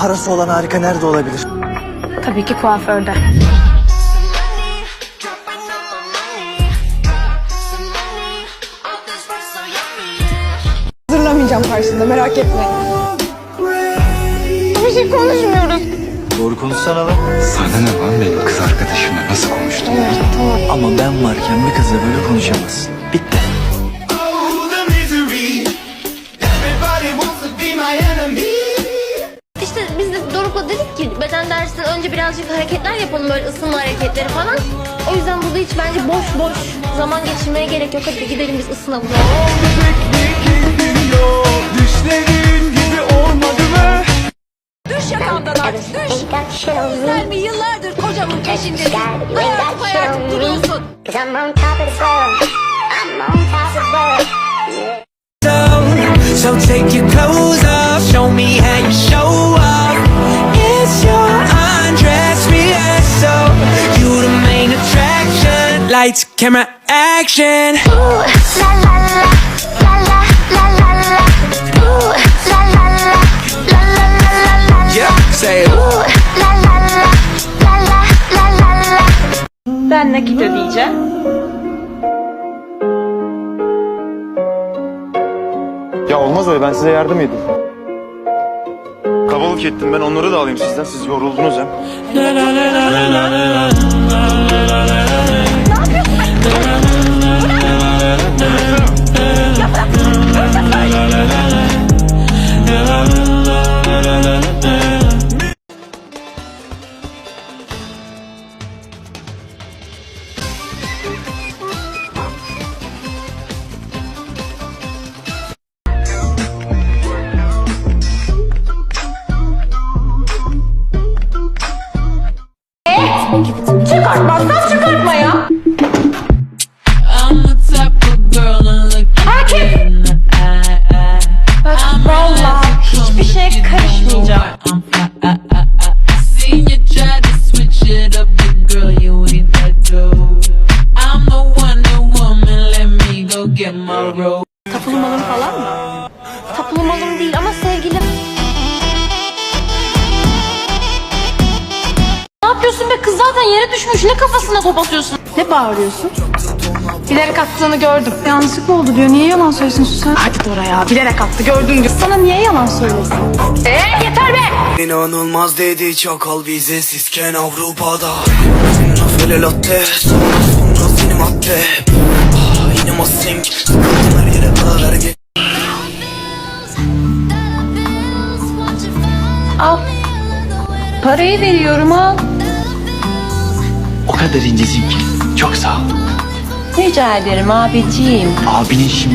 parası olan harika nerede olabilir? Tabii ki kuaförde. Hazırlamayacağım karşında merak etme. Bir şey konuşmuyoruz. Doğru konuşsana lan. Sana ne lan benim kız arkadaşımla nasıl konuştun? Ama ben varken bir kızla böyle konuşamazsın. Bitti. Biz de Doruk'la dedik ki beden dersinden önce birazcık hareketler yapalım böyle ısınma hareketleri falan. O yüzden burada hiç bence boş boş zaman geçirmeye gerek yok. Hadi gidelim biz ısınalım. Düş yakamdan artık düş. Güzel mi yıllardır kocamın peşindesin. Hayatım hayatım duruyorsun. World. So take your clothes off, show me how you show up. Lights, camera, action. Ooh, la la la, la la la la la. Ooh, la la la, la la la la la. Yeah, say it. Ooh, la la la, la la la la la. Ben nakit ödeyeceğim. Ya olmaz öyle ben size yardım edeyim. Kabalık ettim ben onları da alayım sizden. Siz yoruldunuz hem. Çıkartmazsan çıkartma ya. Tapulu malım falan mı? Tapulu malım değil ama sevgilim. Ne yapıyorsun be kız zaten yere düşmüş ne kafasına top atıyorsun? Ne bağırıyorsun? Bilerek attığını gördüm. Yanlışlıkla oldu diyor. Niye yalan söylesin Süsen? Hadi Dora ya. Bilerek attı gördün diyor. Sana niye yalan söylesin? Eee yeter be! İnanılmaz dedi çakal vizesizken Avrupa'da Rafale latte sonra sonra seni Parayı veriyorum al. O kadar incecim ki. Çok sağ ol. Rica ederim abiciğim. Abinin şimdi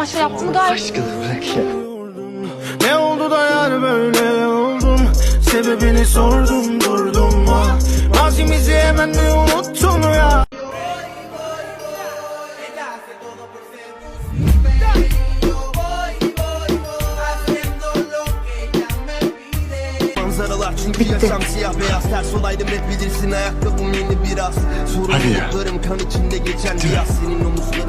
amaçla yaptığını gayet... Aşkını bırak ya. Ne oldu da yar böyle oldun? Sebebini sordum durdum ha Mazimizi hemen mi unuttun ya? Manzaralar çünkü yaşam siyah beyaz. Ters olaydım hep bilirsin ayakkabım yeni biraz. Sorumluluklarım kan içinde geçen bir yaz. Senin omuzların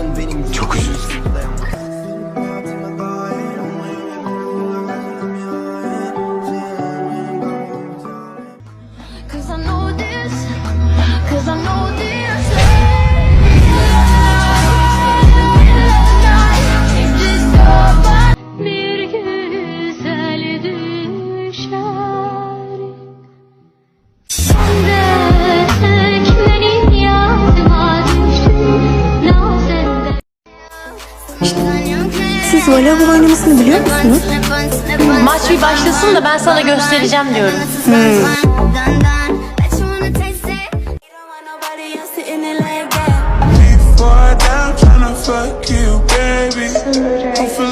Siz voleybol oynamasını biliyor musunuz? Maç bir başlasın da ben sana göstereceğim diyorum. Hmm. fuck.